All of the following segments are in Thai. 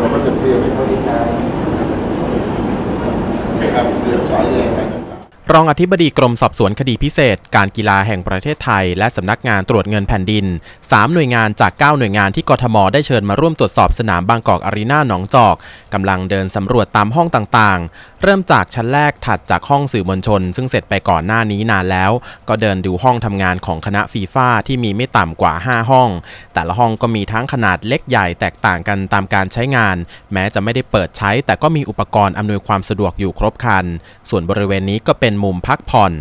เราก็จะเตรียมให้เขาได้ใช้นะครับเตรียมสายแรงอะไป รองอธิบดีกรมสอบสวนคดีพิเศษ การกีฬาแห่งประเทศไทย และสำนักงานตรวจเงินแผ่นดิน 3 หน่วยงานจาก 9 หน่วยงานที่กทมได้เชิญมาร่วมตรวจสอบสนามบางกอกอารีนาหนองจอกกำลังเดินสำรวจตามห้องต่างๆ เริ่มจากชั้นแรกถัดจากห้องสื่อมวลชน ซึ่งเสร็จไปก่อนหน้านี้นานแล้ว ก็เดินดูห้องทำงานของคณะฟีฟ่าที่มีไม่ต่ำกว่า 5 ห้อง แต่ละห้องก็มีทั้งขนาดเล็กใหญ่แตกต่างกันตามการใช้งาน แม้จะไม่ได้เปิดใช้ แต่ก็มีอุปกรณ์อำนวยความสะดวกอยู่ครบครัน ส่วนบริเวณนี้ก็เป็นมุมพักผ่อน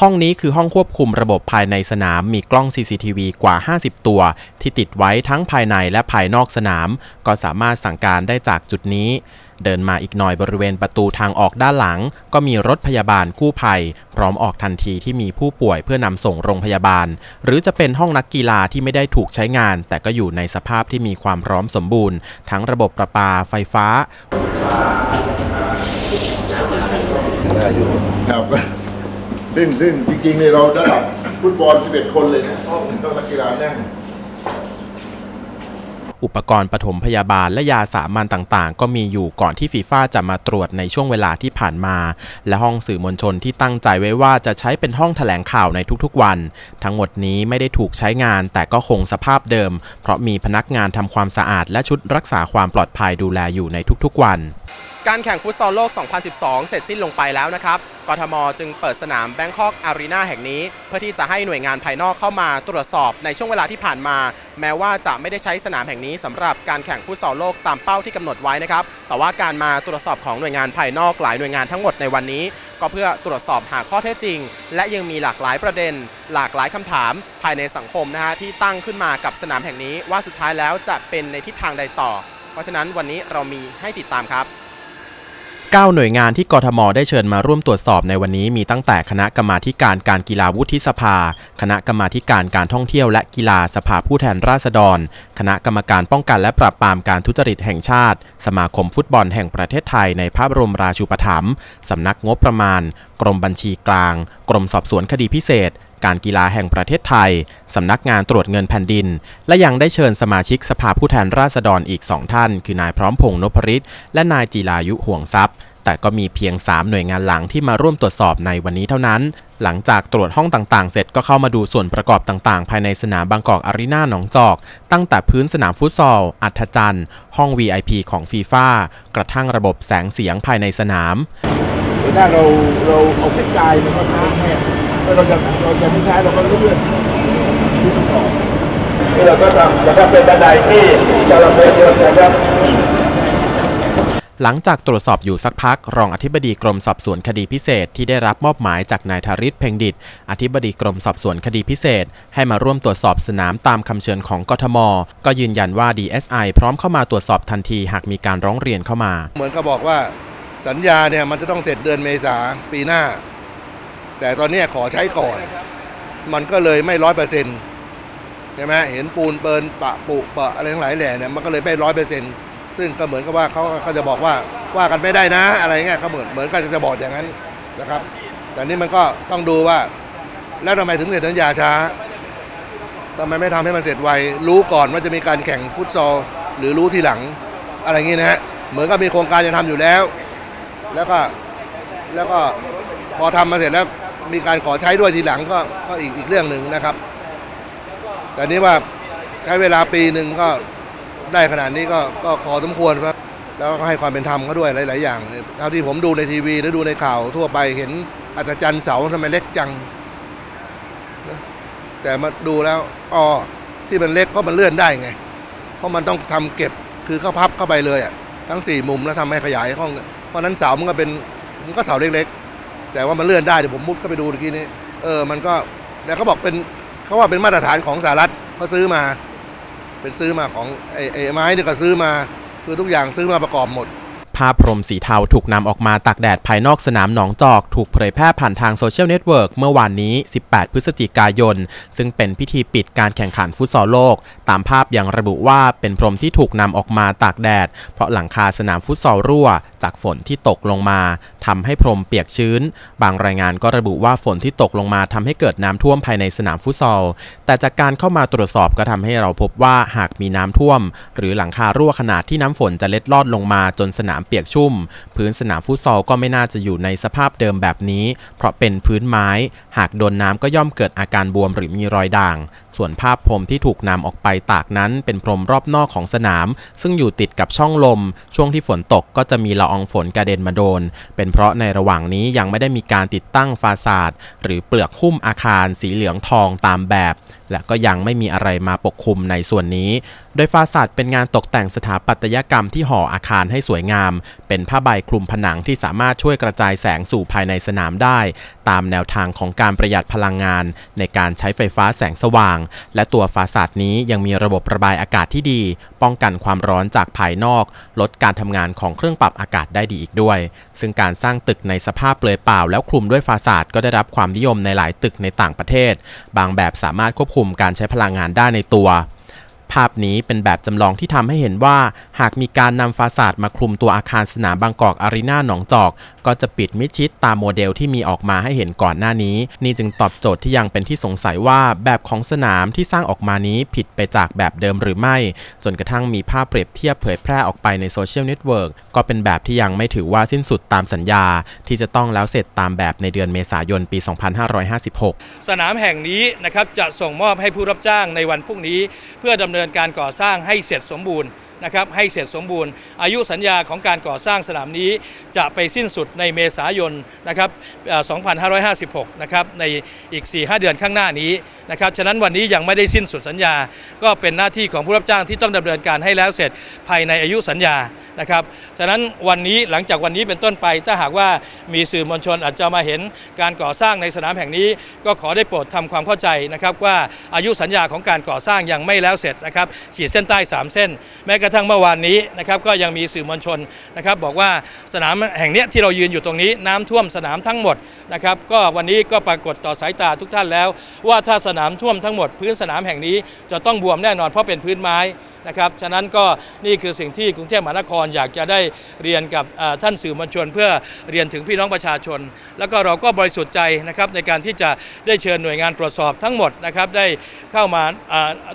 ห้องนี้คือห้องควบคุมระบบภายในสนามมีกล้อง CCTV กว่า 50 ตัว ที่ติดไว้ทั้งภายในและภายนอกสนาม ก็สามารถสั่งการได้จากจุดนี้ เดินมาอีกหน่อยบริเวณประตูทางออกด้านหลัง ก็มีรถพยาบาลกู้ภัย พร้อมออกทันทีที่มีผู้ป่วยเพื่อนำส่งโรงพยาบาล หรือจะเป็นห้องนักกีฬาที่ไม่ได้ถูกใช้งาน แต่ก็อยู่ในสภาพที่มีความพร้อมสมบูรณ์ ทั้งระบบประปาไฟฟ้า ได้อยู่ครับซึ่งซึ่งจริงๆเนี่ยเราระดับฟุตบอล 11 คนเลยนะห้องนักกีฬานั่งอุปกรณ์ปฐมพยาบาลและยาสามัญต่างๆ ก็มีอยู่ก่อนที่ฟีฟ่าจะมาตรวจในช่วงเวลาที่ผ่านมา และห้องสื่อมวลชนที่ตั้งใจไว้ว่าจะใช้เป็นห้องแถลงข่าวในทุกๆวัน ทั้งหมดนี้ไม่ได้ถูกใช้งานแต่ก็คงสภาพเดิม เพราะมีพนักงานทำความสะอาดและชุดรักษาความปลอดภัยดูแลอยู่ในทุกๆวัน การแข่งฟุตซอลโลก 2012 เสร็จสิ้นลงไปแล้วนะครับ กทม จึงเปิดสนามแบงคอกอารีนาแห่งนี้ เพื่อที่จะให้หน่วยงานภายนอกเข้ามาตรวจสอบในช่วงเวลาที่ผ่านมา แม้ว่าจะไม่ได้ใช้สนามแห่งนี้สำหรับการแข่งฟุตซอลโลกตามเป้าที่กำหนดไว้นะครับ แต่ว่าการมาตรวจสอบของหน่วยงานภายนอกหลายหน่วยงานทั้งหมดในวันนี้ ก็เพื่อตรวจสอบหาข้อเท็จจริง และยังมีหลากหลายประเด็น หลากหลายคำถาม ภายในสังคมนะฮะที่ตั้งขึ้นมากับสนามแห่งนี้ ว่าสุดท้ายแล้วจะเป็นในทิศทางใดต่อ เพราะฉะนั้นวันนี้เรามีให้ติดตามครับ 9 หน่วยงานที่กทมได้เชิญมาร่วมตรวจสอบในวันนี้มีตั้งแต่คณะกรรมาการการกีฬาวุฒิสภา คณะกรรมาการการท่องเที่ยวและกีฬาสภาผู้แทนราษฎร คณะกรรมการป้องกันและปราบปรามการทุจริตแห่งชาติ สมาคมฟุตบอลแห่งประเทศไทยในพระบรมราชูปถัมภ์สำนักงบประมาณ กรมบัญชีกลาง กรมสอบสวนคดีพิเศษ การกีฬาแห่งประเทศไทย สำนักงานตรวจเงินแผ่นดิน และยังได้เชิญสมาชิกสภาผู้แทนราษฎรอีกสองท่าน คือนายพร้อมพงษ์นพริตและนายจีรายุห่วงทรัพย์ แต่ก็มีเพียง 3 หน่วยงานหลังที่มาร่วมตรวจสอบในวันนี้เท่านั้น หลังจากตรวจห้องต่างๆ เสร็จก็เข้ามาดูส่วนประกอบต่างๆ ภายในสนามบางกอกอารีนาหนองจอก ตั้งแต่พื้นสนามฟุตซอล อัฐจันทร์ ห้อง VIP ของฟีฟ่ากระทั่งระบบแสงเสียงภายในสนามถ้าเราเราเอาใช้จ่ายมันก็ช้าแค่ เราจะเราจะไม่ใช้เราก็เลื่อนที่ต้องต่อนี่เราก็ทำนะครับเป็นบันไดที่จะลงไปเดินนะครับหลังจากตรวจสอบอยู่สักพัก รองอธิบดีกรมสอบสวนคดีพิเศษที่ได้รับมอบหมายจากนายธาริศเพ่งดิต อธิบดีกรมสอบสวนคดีพิเศษ ให้มาร่วมตรวจสอบสนามตามคำเชิญของกทม ก็ยืนยันว่า DSI พร้อมเข้ามาตรวจสอบทันทีหากมีการร้องเรียนเข้ามา เหมือนเขาบอกว่าสัญญาเนี่ยมันจะต้องเสร็จเดือนเมษาปีหน้า แต่ตอนเนี้ยขอใช้ก่อน มันก็เลยไม่ร้อยเปอร์เซ็นต์ใช่ไหมเห็นปูนเปินปะปุปะอะไรทั้งหลายแหล่เนี่ยมันก็เลยไม่ร้อยเปอร์เซ็นต์ซึ่งก็เหมือนกับว่าเขาเขาจะบอกว่าว่ากันไม่ได้นะ อะไรเงี้ยเขาเหมือนเหมือนก็จะบอกอย่างนั้นนะครับ แต่นี่มันก็ต้องดูว่า แล้วทำไมถึงเสร็จสัญญาช้าทำไมไม่ทำให้มันเสร็จไวรู้ก่อนว่าจะมีการแข่งฟุตซอลหรือรู้ทีหลัง อะไรอย่างงี้นะฮะเหมือนกับมีโครงการจะทำอยู่แล้ว แล้วก็แล้วก็พอทำมาเสร็จแล้ว มีการขอใช้ด้วยทีหลังก็ก็อีกอีกเรื่องหนึ่งนะครับ แต่นี้ว่าใช้เวลาปีหนึ่งก็ได้ขนาดนี้ก็ก็พอสมควรครับ แล้วก็ให้ความเป็นธรรมเขาด้วยหลาย ๆ อย่างเท่าที่ผมดูในทีวีหรือดูในข่าวทั่วไปเห็นอัศจรรย์เสาทำไมเล็กจัง แต่มาดูแล้วอ๋อที่มันเล็กเพราะมันเลื่อนได้ไง เพราะมันต้องทำเก็บคือเข้าพับเข้าไปเลยอะทั้งสี่มุมแล้วทำให้ขยายห้องเพราะฉะนั้นเสามันก็เป็นมันก็เสาเล็กๆ แต่ว่ามันเลื่อนได้เดี๋ยวผมมุดเข้าไปดูเมื่อกี้นี้เออมันก็แล้วเขาบอกเป็นเขาว่าเป็นมาตรฐานของสหรัฐเขาซื้อมา เป็นซื้อมาของไอ้ไอ้ไม้นี่ก็ซื้อมา คือทุกอย่างซื้อมาประกอบหมด ภาพพรมสีเทาถูกนำออกมาตากแดดภายนอกสนามหนองจอก ถูกเผยแพร่ผ่านทางโซเชียลเน็ตเวิร์กเมื่อวานนี้ 18 พฤศจิกายน ซึ่งเป็นพิธีปิดการแข่งขันฟุตซอลโลก ตามภาพยังระบุว่าเป็นพรมที่ถูกนำออกมาตากแดด เพราะหลังคาสนามฟุตซอลรั่ว จากฝนที่ตกลงมาทำให้พรมเปียกชื้น บางรายงานก็ระบุว่าฝนที่ตกลงมาทำให้เกิดน้ำท่วมภายในสนามฟุตซอล แต่จากการเข้ามาตรวจสอบก็ทำให้เราพบว่าหากมีน้ำท่วม หรือหลังคารั่วขนาดที่น้ำฝนจะเล็ดลอดลงมาจนสนามเปียกชุ่ม พื้นสนามฟุตซอลก็ไม่น่าจะอยู่ในสภาพเดิมแบบนี้ เพราะเป็นพื้นไม้ หากโดนน้ำก็ย่อมเกิดอาการบวมหรือมีรอยด่าง ส่วนภาพพรมที่ถูกนำออกไปตากนั้นเป็นพรมรอบนอกของสนาม ซึ่งอยู่ติดกับช่องลม ช่วงที่ฝนตกก็จะมีละอองฝนกระเด็นมาโดน เป็นเพราะในระหว่างนี้ยังไม่ได้มีการติดตั้งฟาซาดหรือเปลือกหุ้มอาคารสีเหลืองทองตามแบบ และก็ยังไม่มีอะไรมาปกคลุมในส่วนนี้ โดยฟาซาดเป็นงานตกแต่งสถาปัตยกรรมที่ห่ออาคารให้สวยงาม เป็นผ้าใบคลุมผนังที่สามารถช่วยกระจายแสงสู่ภายในสนามได้ ตามแนวทางของการประหยัดพลังงาน ในการใช้ไฟฟ้าแสงสว่างและตัวฟาซาดนี้ยังมีระบบระบายอากาศที่ดี ป้องกันความร้อนจากภายนอก ลดการทำงานของเครื่องปรับอากาศได้ดีอีกด้วย ซึ่งการสร้างตึกในสภาพเปลือยเปล่า แล้วคลุมด้วยฟาซาดก็ได้รับความนิยมในหลายตึกในต่างประเทศ บางแบบสามารถควบคุมการใช้พลังงานได้ในตัว ภาพนี้เป็นแบบจำลองที่ทำให้เห็นว่า หากมีการนำฟาซาดมาคลุมตัวอาคารสนามบางกอกอารีนาหนองจอก ก็จะปิดมิดชิดตามโมเดลที่มีออกมาให้เห็นก่อนหน้านี้ นี่จึงตอบโจทย์ที่ยังเป็นที่สงสัยว่าแบบของสนามที่สร้างออกมานี้ผิดไปจากแบบเดิมหรือไม่ จนกระทั่งมีภาพเปรียบเทียบเผยแพร่ออกไปในโซเชียลเน็ตเวิร์กก็เป็นแบบที่ยังไม่ถือว่าสิ้นสุดตามสัญญา ที่จะต้องแล้วเสร็จตามแบบในเดือนเมษายนปี 2556 สนามแห่งนี้นะครับจะส่งมอบให้ผู้รับจ้างในวันพรุ่งนี้ เพื่อดำเนินการก่อสร้างให้เสร็จสมบูรณ์ นะครับให้เสร็จสมบูรณ์ อายุสัญญาของการก่อสร้างสนามนี้จะไปสิ้นสุดในเมษายนนะครับ2556 นะครับในอีก 4-5 เดือนข้างหน้านี้นะครับฉะนั้นวันนี้ยังไม่ได้สิ้นสุดสัญญา ก็เป็นหน้าที่ของผู้รับจ้างที่ต้องดำเนินการให้แล้วเสร็จภายในอายุสัญญานะครับฉะนั้นวันนี้หลังจากวันนี้เป็นต้นไปถ้าหากว่ามีสื่อมวลชนอาจจะมาเห็นการก่อสร้างในสนามแห่งนี้ ก็ขอได้โปรดทำความเข้าใจนะครับว่าอายุสัญญาของการก่อสร้างยังไม่แล้วเสร็จนะครับขีดเส้นใต้ 3 เส้น แม้กระทั่งทั้งเมื่อวานนี้นะครับก็ยังมีสื่อมวลชนนะครับบอกว่าสนามแห่งเนี้ยที่เรายืนอยู่ตรงนี้ น้ำท่วมสนามทั้งหมดนะครับก็วันนี้ก็ปรากฏต่อสายตาทุกท่านแล้ว ว่าถ้าสนามท่วมทั้งหมด พื้นสนามแห่งนี้จะต้องบวมแน่นอนเพราะเป็นพื้นไม้ นะครับ ฉะนั้นก็นี่คือสิ่งที่กรุงเทพมหานครอยากจะได้เรียนกับท่านสื่อมวลชน เพื่อเรียนถึงพี่น้องประชาชน แล้วก็เราก็บริสุทธิ์ใจนะครับในการที่จะได้เชิญหน่วยงานตรวจสอบทั้งหมดนะครับได้เข้ามา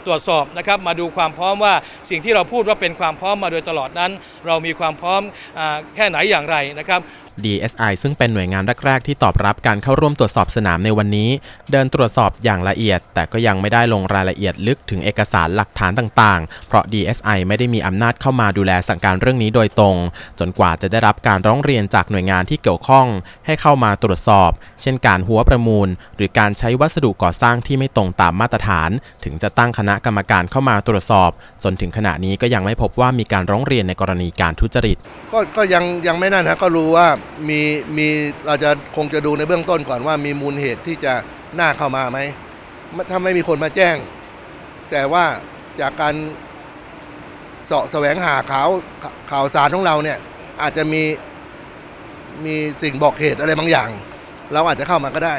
ตรวจสอบนะครับมาดูความพร้อมว่าสิ่งที่เราพูดว่าเป็นความพร้อมมาโดยตลอดนั้น เรามีความพร้อมอแค่ไหนอย่างไรนะครับ DSI ซึ่งเป็นหน่วยงานแรก ๆ ที่ตอบรับการเข้าร่วมตรวจสอบสนามในวันนี้ เดินตรวจสอบอย่างละเอียด แต่ก็ยังไม่ได้ลงรายละเอียดลึกถึงเอกสารหลักฐานต่างๆ เพราะ DSI ไม่ได้มีอำนาจเข้ามาดูแลสั่งการเรื่องนี้โดยตรง จนกว่าจะได้รับการร้องเรียนจากหน่วยงานที่เกี่ยวข้อง ให้เข้ามาตรวจสอบ เช่น การหัวประมูล หรือการใช้วัสดุก่อสร้างที่ไม่ตรงตามมาตรฐาน ถึงจะตั้งคณะกรรมการเข้ามาตรวจสอบ จนถึงขณะนี้ก็ยังไม่พบว่ามีการร้องเรียนในกรณีการทุจริต ก็ก็ยังยังไม่นั่นนะก็รู้ว่ามีมีเราจะคงจะดูในเบื้องต้นก่อนว่ามีมูลเหตุที่จะน่าเข้ามาไหมถ้าไม่มีคนมาแจ้ง แต่ว่าจากการเสาะแสวงหาข่าวข่าวสารของเราเนี่ยอาจจะมีมีสิ่งบอกเหตุอะไรบางอย่าง เราอาจจะเข้ามาก็ได้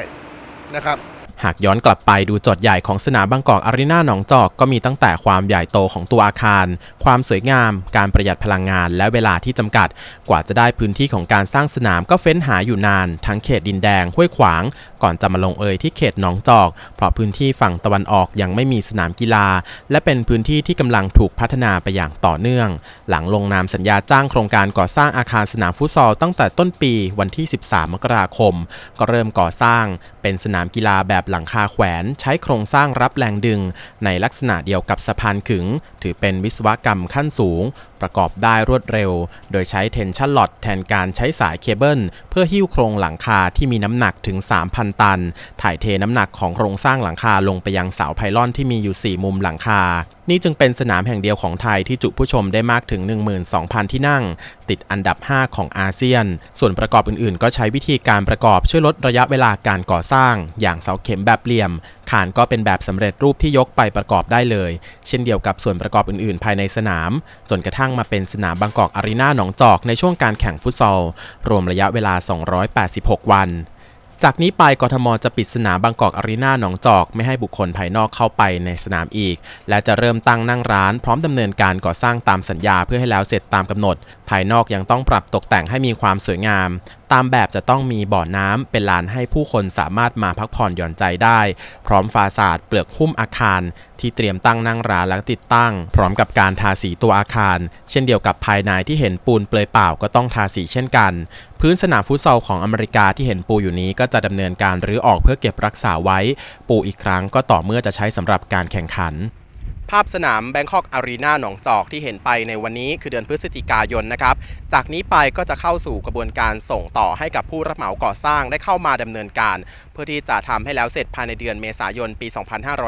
นะครับ หากย้อนกลับไปดูโจทย์ใหญ่ของสนามบางกอกอารีนาหนองจอกก็มีตั้งแต่ความใหญ่โตของตัวอาคาร ความสวยงาม การประหยัดพลังงาน และเวลาที่จำกัด กว่าจะได้พื้นที่ของการสร้างสนามก็เฟ้นหาอยู่นาน ทั้งเขตดินแดงห้วยขวาง ก่อนจะมาลงเอยที่เขตหนองจอก เพราะพื้นที่ฝั่งตะวันออกยังไม่มีสนามกีฬา และเป็นพื้นที่ที่กำลังถูกพัฒนาไปอย่างต่อเนื่อง หลังลงนามสัญญาจ้างโครงการก่อสร้างอาคารสนามฟุตซอลตั้งแต่ต้นปีวันที่ 13 มกราคม ก็เริ่มก่อสร้างเป็นสนามกีฬาแบบหลังคาแขวนใช้โครงสร้างรับแรงดึง ในลักษณะเดียวกับสะพานขึง ถือเป็นวิศวกรรมขั้นสูง ประกอบได้รวดเร็ว โดยใช้เทนชั่นล็อตแทนการใช้สายเคเบิล เพื่อหิ้วโครงหลังคาที่มีน้ำหนักถึง 3,000 ตัน ถ่ายเทน้ำหนักของโครงสร้างหลังคาลงไปยังเสาไพลอนที่มีอยู่ 4 มุมหลังคา นี่จึงเป็นสนามแห่งเดียวของไทยที่จุผู้ชมได้มากถึง 12,000 ที่นั่ง ติดอันดับ 5 ของอาเซียน ส่วนประกอบอื่นๆ ก็ใช้วิธีการประกอบช่วยลดระยะเวลาการก่อสร้าง อย่างเสาเข็มแบบเหลี่ยม คารก็เป็นแบบสำเร็จรูปที่ยกไปประกอบได้เลย เช่นเดียวกับส่วนประกอบอื่นๆ ภายในสนาม จนกระทั่งมาเป็นสนามบางกอกอารีนาหนองจอกในช่วงการแข่งฟุตซอล รวมระยะเวลา 286 วันจากนี้ไปกทมจะปิดสนามบางกอกอารีนาหนองจอกไม่ให้บุคคลภายนอกเข้าไปในสนามอีก และจะเริ่มตั้งนั่งร้าน พร้อมดำเนินการก่อสร้างตามสัญญาเพื่อให้แล้วเสร็จตามกำหนด ภายนอกยังต้องปรับตกแต่งให้มีความสวยงาม ตามแบบจะต้องมีบ่อน้ำเป็นลานให้ผู้คนสามารถมาพักผ่อนหย่อนใจได้ พร้อมฟาสาดเปลือกหุ้มอาคาร ที่เตรียมตั้งนั่งร้านและติดตั้ง พร้อมกับการทาสีตัวอาคาร เช่นเดียวกับภายในที่เห็นปูนเปลอยเปล่าก็ต้องทาสีเช่นกัน พื้นสนามฟุตซอลของอเมริกาที่เห็นปูอยู่นี้ก็จะดำเนินการรื้อออกเพื่อเก็บรักษาไว้ ปูอีกครั้งก็ต่อเมื่อจะใช้สำหรับการแข่งขัน ภาพสนามแบงคอกอารีนาหนองจอกที่เห็นไปในวันนี้คือเดือนพฤศจิกายนนะครับ จากนี้ไปก็จะเข้าสู่กระบวนการส่งต่อให้กับผู้รับเหมาก่อสร้างได้เข้ามาดำเนินการ เพื่อที่จะทำให้แล้วเสร็จภายในเดือนเมษายนปี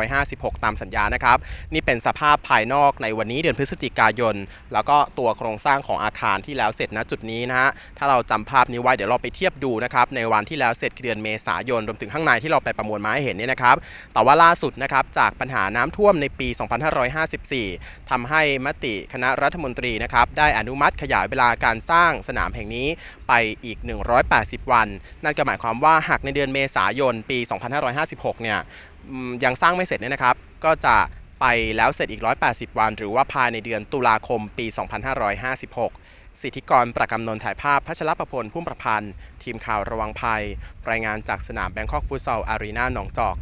2556 ตามสัญญานะครับ นี่เป็นสภาพภายนอกในวันนี้เดือนพฤศจิกายน แล้วก็ตัวโครงสร้างของอาคารที่แล้วเสร็จณจุดนี้นะฮะถ้าเราจำภาพนี้ไว้เดี๋ยวเราไปเทียบดูนะครับในวันที่แล้วเสร็จคือเดือนเมษายนรวมถึงข้างในที่เราไปประมวลมาให้เห็นเนี่ยนะครับแต่ว่าล่าสุดนะครับจากปัญหาน้ำท่วมในปี 25 2554ทำให้มติคณะรัฐมนตรีนะครับได้อนุมัติขยายเวลาการสร้างสนามแห่งนี้ไปอีก 180 วัน นั่นก็หมายความว่าหากในเดือนเมษายนปี 2556 เนี่ยยังสร้างไม่เสร็จเนี่ยนะครับ ก็จะไปแล้วเสร็จอีก 180 วัน หรือว่าภายในเดือนตุลาคมปี 2556 สิทธิกรประกำนนถ่ายภาพพัชรประพลพุ่มประพันธ์ ทีมข่าวระวังภัย รายงานจากสนามแบงคอกฟุตซอลอารีนาหนองจอก